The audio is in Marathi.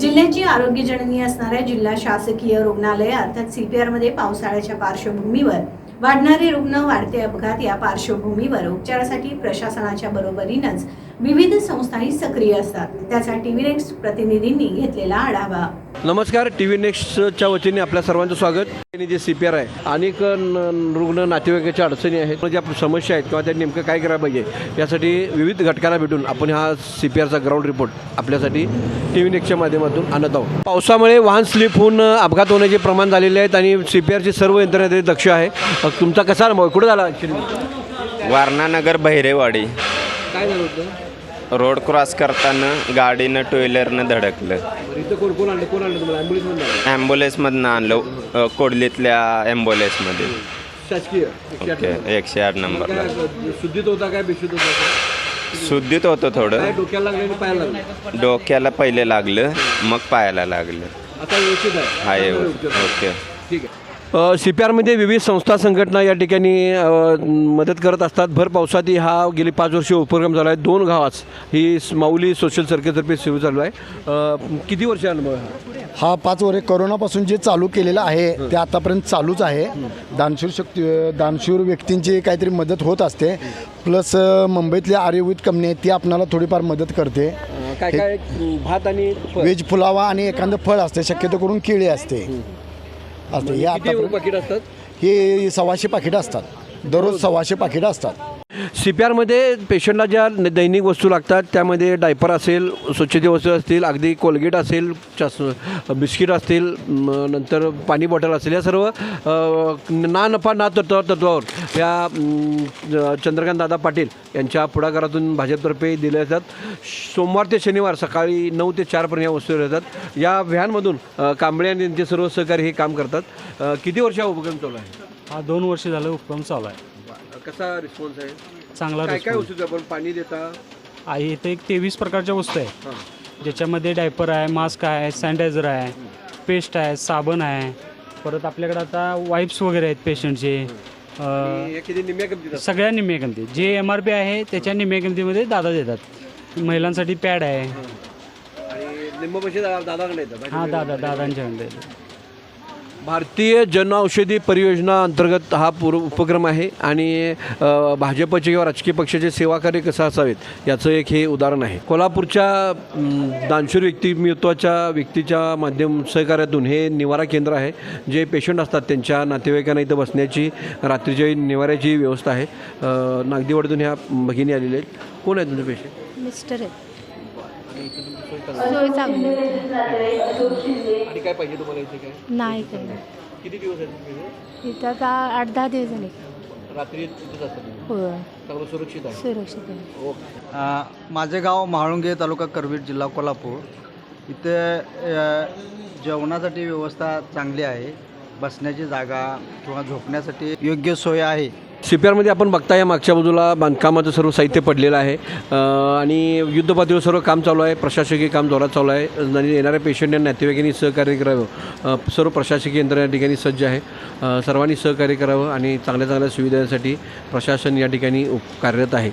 जिल्ह्याची आरोग्य जननी असणाऱ्या जिल्हा शासकीय रुग्णालय अर्थात सीपीआरमध्ये पावसाळ्याच्या पार्श्वभूमीवर. वाढणारे रुग्ण वाढते अपघात या पार्श्वभूमीवर उपचारासाठी प्रशासनाच्या बरोबरीनंच विविध संस्थाही सक्रिय असतात. त्याचा टीव्ही नेक्स्ट प्रतिनिधींनी घेतलेला आढावा. नमस्कार टी व्ही नेक्स्टच्या वतीने आपल्या सर्वांचं स्वागत. आणि जे सी पी आर आहे. अनेक न- रुग्ण नातेवाईकाच्या अडचणी आहेत. ज्या समस्या आहेत किंवा त्या नेमकं काय करायला पाहिजे यासाठी विविध घटकाला भेटून आपण हा सी पी आरचा ग्राउंड रिपोर्ट आपल्यासाठी टी व्ही नेक्स्टच्या माध्यमातून आणत आहोत. पावसामुळे वाहन स्लिप होऊन अपघात होण्याचे प्रमाण झालेले आहेत आणि सी पी आरची सर्व यंत्रणा तिथे दक्ष आहे. तुमचा कसा अनुभव? कुठं झाला ॲक्च्युली वारणानगर बहिरेवाडी. काय झालं होतं? रोड क्रॉस करताना गाडीनं टू व्हीलरनं धडकलं इथं कोण कोण आणलं कोण आणलं तुम्हाला? ॲम्ब्युलन्समध्ये आणलं? ॲम्ब्युलन्समधनं आणलं. अ, कोडलीतल्या ॲम्ब्युलन्समध्ये शासकीय ओके एकशे आठ नंबरला. काय शुद्धीत होता काय बेशुद्ध होता काय? शुद्धीत होतं थोडं. काय डोक्याला लागलं आणि पायाला लागलं? डोक्याला पहिले लागलं मग पायाला लागलं. आता व्यवस्थित आहे. हा येऊ ओके. ठीक आहे. सी पी आरमध्ये विविध संस्था संघटना या ठिकाणी मदत करत असतात. भर पावसात हा गेली पाच वर्ष उपक्रम झाला आहे. दोन गावात ही माऊली सोशल सर्कलतर्फे सुरू चालू आहे. किती वर्ष अनुभव हा? पाच वर्ष करोनापासून जे चालू केलेलं आहे ते आतापर्यंत चालूच आहे. दानशूर शक्ती दानशूर व्यक्तींची काहीतरी मदत होत असते. प्लस अ, मुंबईतली आर्यविद कंपनी आहे ती आपणाला थोडीफार मदत करते. काय काय भात आणि. वेज फुलावा आणि एखादं फळ असते शक्यतो करून केळी असते. असते. हे किती आता पाकिट असतात? हे सव्वाशे पाकिटं असतात. दररोज सव्वाशे पाकिटं असतात. सी पी आरमध्ये पेशंटला ज्या दैनिक वस्तू लागतात त्यामध्ये डायपर असेल स्वच्छते वस्तू असतील अगदी कोलगेट असेल चस बिस्किट असतील नंतर पाणी बॉटल असेल या सर्व ना नफा ना तत्व तत्वावर या चंद्रकांत दादा पाटील यांच्या पुढाकारातून भाजपतर्फे दिल्या जातात. सोमवार ते शनिवार सकाळी नऊ ते चारपर्यंत या वस्तू येतात या व्हॅनमधून कांबळे आणि त्यांचे सर्व सहकारी हे काम करतात. किती वर्ष हा उपक्रम चालू आहे? हा दोन वर्ष झालं उपक्रम चालू आहे. कसा रिस्पॉन्स आहे? चांगला काय काय वस्तू आपण पाणी देता? आहे इथे एक तेवीस प्रकारच्या वस्तू आहे हां. ज्याच्यामध्ये डायपर आहे मास्क आहे सॅनिटायझर आहे पेस्ट आहे साबण आहे. परत आपल्याकडे आता वाईप्स वगैरे आहेत पेशंटचे किती निम्म्या किमतीत असतात? सगळ्या निम्म्या किमती जे एम आर पी आहे त्याच्या निम्म्या किमतीमध्ये दादा देतात. महिलांसाठी पॅड आहे. आणि निम्म पैसे दा- दादाकडे येतात हा दादा दादांच्याकडे भारतीय जन औषधी परियोजना अंतर्गत हा पुर उपक्रम आहे आणि भाजपचे किंवा राजकीय पक्षाचे सेवाकार्य कसं असावेत याचं एक हे उदाहरण आहे. कोल्हापूरच्या दानशूर व्यक्तिमत्वाच्या व्यक्तीच्या माध्यम सहकार्यातून हे निवारा केंद्र आहे जे पेशंट असतात त्यांच्या नातेवाईकांना इथं बसण्याची रात्रीच्या निवाऱ्याची व्यवस्था आहे. नागदीवाडीतून ह्या भगिनी आलेल्या आहेत. कोण आहे तुमचे पेशंट? मिस्टर आहेत. सोय चांगली. आणि काय पाहिजे तुम्हाला इथे काय? नाही काही किती दिवस आहेत इथं? आता आठ दहा दिवस झाले. रात्री तुम्ही? हो चांगलं सुरक्षित आहे. सुरक्षित आहे. ओके. अ, माझे गाव म्हाळुंगे तालुका करवीर जिल्हा कोल्हापूर. इथे अ, जेवणासाठी व्यवस्था चांगली आहे. बसण्याची जागा किंवा झोपण्यासाठी योग्य सोय आहे. सी पी आरमध्ये आपण बघता या मागच्या बाजूला बांधकामाचं सर्व साहित्य पडलेलं आहे. आणि युद्धपातळीवर सर्व काम चालू आहे प्रशासकीय काम जोरात चालू आहे. आणि येणाऱ्या पेशंट आणि नातेवाईकांनी सहकार्य करावं. सर्व प्रशासकीय यंत्रणा या ठिकाणी सज्ज आहे. सर्वांनी सहकार्य करावं आणि चांगल्या चांगल्या सुविधांसाठी प्रशासन या ठिकाणी उप कार्यरत आहे.